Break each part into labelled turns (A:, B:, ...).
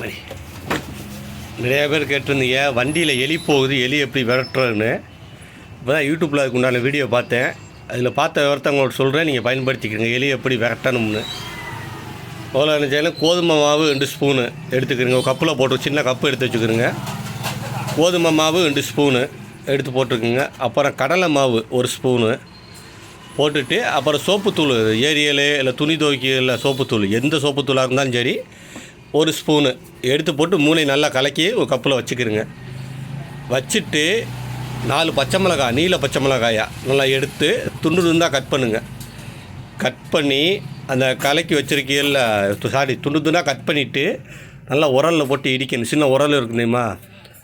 A: மணி நிறையா பேர் கேட்டிருந்தீங்க வண்டியில் எலி போகுது எலி எப்படி விரட்டுறதுன்னு. இப்போ தான் யூடியூப்பில் அதுக்கு உண்டான வீடியோ பார்த்தேன். அதில் பார்த்த விவரத்தை சொல்கிறேன் நீங்கள் பயன்படுத்திக்கிறீங்க எலி எப்படி விரட்டணும்னு. முதல்ல என்ன கோதுமை மாவு ரெண்டு ஸ்பூனு எடுத்துக்கிறீங்க. ஒரு கப்பில் போட்டு சின்ன கப்பு எடுத்து வச்சுக்கிறோங்க. கோதுமை மாவு ரெண்டு ஸ்பூனு எடுத்து போட்டுருக்குங்க அப்புறம் கடலை மாவு ஒரு ஸ்பூனு போட்டுட்டு அப்புறம் சோப்புத்தூள் ஏரியல் இல்லை துணி துவைக்க இல்லை சோப்புத்தூள் எந்த சோப்புத்தூளாக இருந்தாலும் சரி ஒரு ஸ்பூனு. எடுத்து போட்டு மூணையும் நல்லா கலக்கி ஒரு கப்பில் வச்சுக்கிருங்க. வச்சுட்டு நாலு பச்சை மிளகாய் நீல பச்சை மிளகாயா நல்லா எடுத்து துண்டு துண்டாக கட் பண்ணுங்க. கட் பண்ணி அந்த கலக்கி வச்சுருக்கீல்ல சாரி துண்டு துண்டாக கட் பண்ணிவிட்டு நல்லா உரலில் போட்டு இடிக்கணும். சின்ன உரல் இருக்கு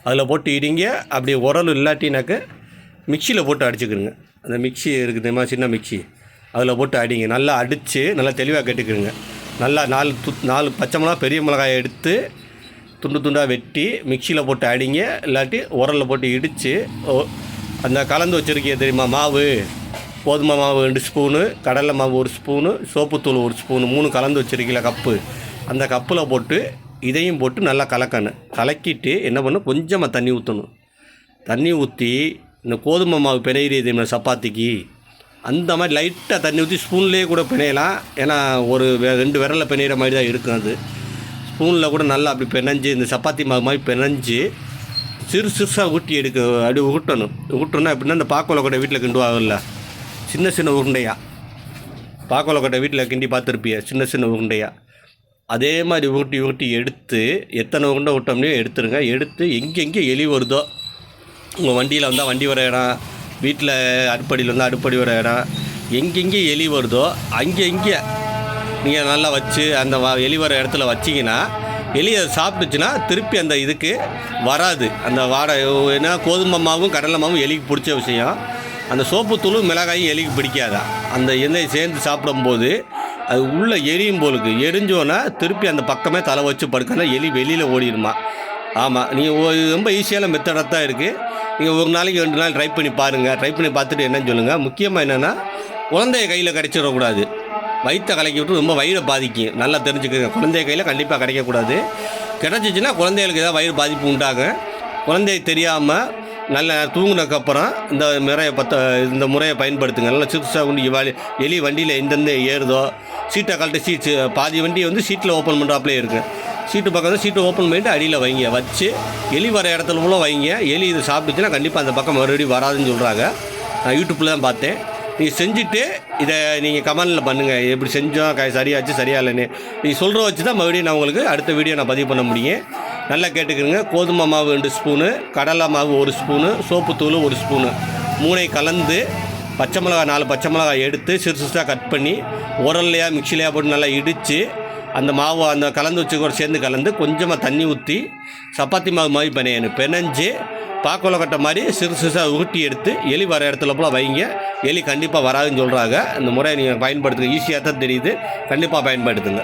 A: அதில் போட்டு இடிங்க. அப்படி உரல் இல்லாட்டினாக்க மிக்சியில் போட்டு அடிச்சுக்கிறங்க அந்த மிக்ஸி இருக்குதுமா சின்ன மிக்ஸி அதில் போட்டு அடிங்க. நல்லா அடித்து நல்லா தெளிவாக கேட்டுக்கிறங்க நல்லா நாலு து நாலு பச்சை மிளகா பெரிய மிளகாய் எடுத்து துண்டு துண்டாக வெட்டி மிக்சியில் போட்டு அடிங்க. இல்லாட்டி உரலில் போட்டு இடித்து அந்த கலந்து வச்சுருக்கீங்க தெரியுமா மாவு? கோதுமை மாவு ரெண்டு ஸ்பூனு கடலை மாவு ஒரு ஸ்பூனு சோப்புத்தூள் ஒரு ஸ்பூனு மூணு கலந்து வச்சுருக்கீங்களா கப்பு. அந்த கப்பில் போட்டு இதையும் போட்டு நல்லா கலக்கணும். கலக்கிட்டு என்ன பண்ணணும்? கொஞ்சமாக தண்ணி ஊற்றணும் தண்ணி ஊற்றி இந்த கோதுமை மாவு பெரிய தெரியுமா சப்பாத்திக்கு? அந்த மாதிரி லைட்டாக தண்ணி ஊற்றி ஸ்பூன்லேயே கூட பிணையலாம். ஏன்னா ஒரு ரெண்டு விரலில் பிணையிற மாதிரி தான் இருக்கும் அது. ஸ்பூனில் கூட நல்லா அப்படி பிணைஞ்சு இந்த சப்பாத்தி மாவு மாதிரி பிணைஞ்சு சிறு சிறுசாக ஊட்டி எடுக்க அப்படி ஊட்டணும். ஊட்டணும்னா அப்படின்னா இந்த பாக்கோலை கொட்டை வீட்டில் கிண்டுவாங்கல்ல சின்ன சின்ன உருண்டையா. பாக்கோலை கொட்டை வீட்டில் கிண்டி பார்த்துருப்பிய சின்ன சின்ன உருண்டையா. அதே மாதிரி ஊட்டி ஊட்டி எடுத்து எத்தனை உருண்டை விட்டோம்னே எடுத்துருங்க. எடுத்து எங்கெங்கே எலி வருதோ உங்கள் வண்டியில் வந்தால் வண்டி வர இடம் வீட்டில் அடுப்படியில் வந்தால் அடுப்படி வர இடம். எங்கெங்கே எலி வருதோ அங்கே இங்கே நீங்கள் நல்லா வச்சு அந்த வ- எலி வர இடத்துல வச்சிங்கன்னா எலி அதை சாப்பிட்டுச்சுன்னா திருப்பி அந்த இதுக்கு வராது. அந்த வாடை ஏன்னா கோதுமை மாவும் கடலை மாவும் எலிக்கு பிடிச்ச விஷயம். அந்த சோப்புத்தூளும் மிளகாயும் எலிக்கு பிடிக்காதான் அந்த எண்ணெய் சேர்ந்து சாப்பிடும்போது அது உள்ளே எரியும் போலுக்கு எரிஞ்சோன்னா திருப்பி அந்த பக்கமே தலை வச்சு படுக்கணும் எலி வெளியில் ஓடிடுமா? ஆமாம் நீங்கள் ரொம்ப ஈஸியான மெத்தடாக தான் இருக்குது நீங்கள் ஒரு நாளைக்கு ரெண்டு நாள் ட்ரை பண்ணி பாருங்கள் ட்ரை பண்ணி பார்த்துட்டு என்னன்னு சொல்லுங்கள் முக்கியமாக என்னென்னா குழந்தைய கையில் கிடச்சிடக்கூடாது. வயிற்றை கலக்கி விட்டு ரொம்ப வயிறை பாதிக்கும். நல்லா தெரிஞ்சுக்கோங்க. குழந்தைய கையில் கண்டிப்பாக கிடைக்கக்கூடாது. கிடச்சிச்சின்னா குழந்தைகளுக்கு ஏதாவது வயிறு பாதிப்பு உண்டாகும். குழந்தை தெரியாமல் நல்லா தூங்கினதுக்கப்புறம் இந்த முறையை பத்த இந்த முறையை பயன்படுத்துங்க. நல்லா சிறுசாக உண்டி வலி எலி வண்டியில் எந்தெந்த ஏறுதோ சீட்டை கழட்டி சீட் பாதி வண்டி வந்து சீட்டில் ஓப்பன் பண்ணுறாப்புலே இருக்குது சீட்டு பக்கம் சீட்டு ஓப்பன் பண்ணிட்டு அடியில் வைங்க. வச்சு எலி வர இடத்துல மூலம் வைங்க. எலி இது சாப்பிட்டுச்சுன்னா கண்டிப்பாக அந்த பக்கம் மறுபடியும் வராதுன்னு சொல்கிறாங்க நான் யூடியூப்பில் தான் பார்த்தேன். நீங்கள் செஞ்சுட்டு இதை நீங்கள் கமெண்டில் பண்ணுங்கள் எப்படி செஞ்சோம் க சரியாச்சு சரியா இல்லைன்னு நீங்கள் சொல்கிற வச்சு தான் மறுபடியும் நான் உங்களுக்கு அடுத்த வீடியோ நான் பதிவு பண்ண முடியும். நல்லா கேட்டுக்கிறங்க கோதுமை மாவு ரெண்டு ஸ்பூனு கடலை மாவு ஒரு ஸ்பூனு சோப்புத்தூள் ஒரு ஸ்பூனு. மூணை கலந்து பச்சை மிளகாய் நாலு பச்சை மிளகாய் எடுத்து சிறு சிறுசாக கட் பண்ணி உரல்லையா மிக்சிலையா போட்டு நல்லா இடித்து அந்த மாவு அந்த கலந்து வச்சு கூட சேர்ந்து கலந்து கொஞ்சமாக தண்ணி ஊற்றி சப்பாத்தி மாவு மாதிரி பிணையணும் பிணைஞ்சு பாக்கோலை கட்ட மாதிரி சிறு சிறுசாக உருட்டி எடுத்து எலி வர இடத்துல போல வைங்க. எலி கண்டிப்பாக வராதுன்னு சொல்கிறாங்க இந்த முறையை நீங்கள் பயன்படுத்துங்க. ஈஸியாக தான் தெரியுது. கண்டிப்பாக பயன்படுத்துங்க.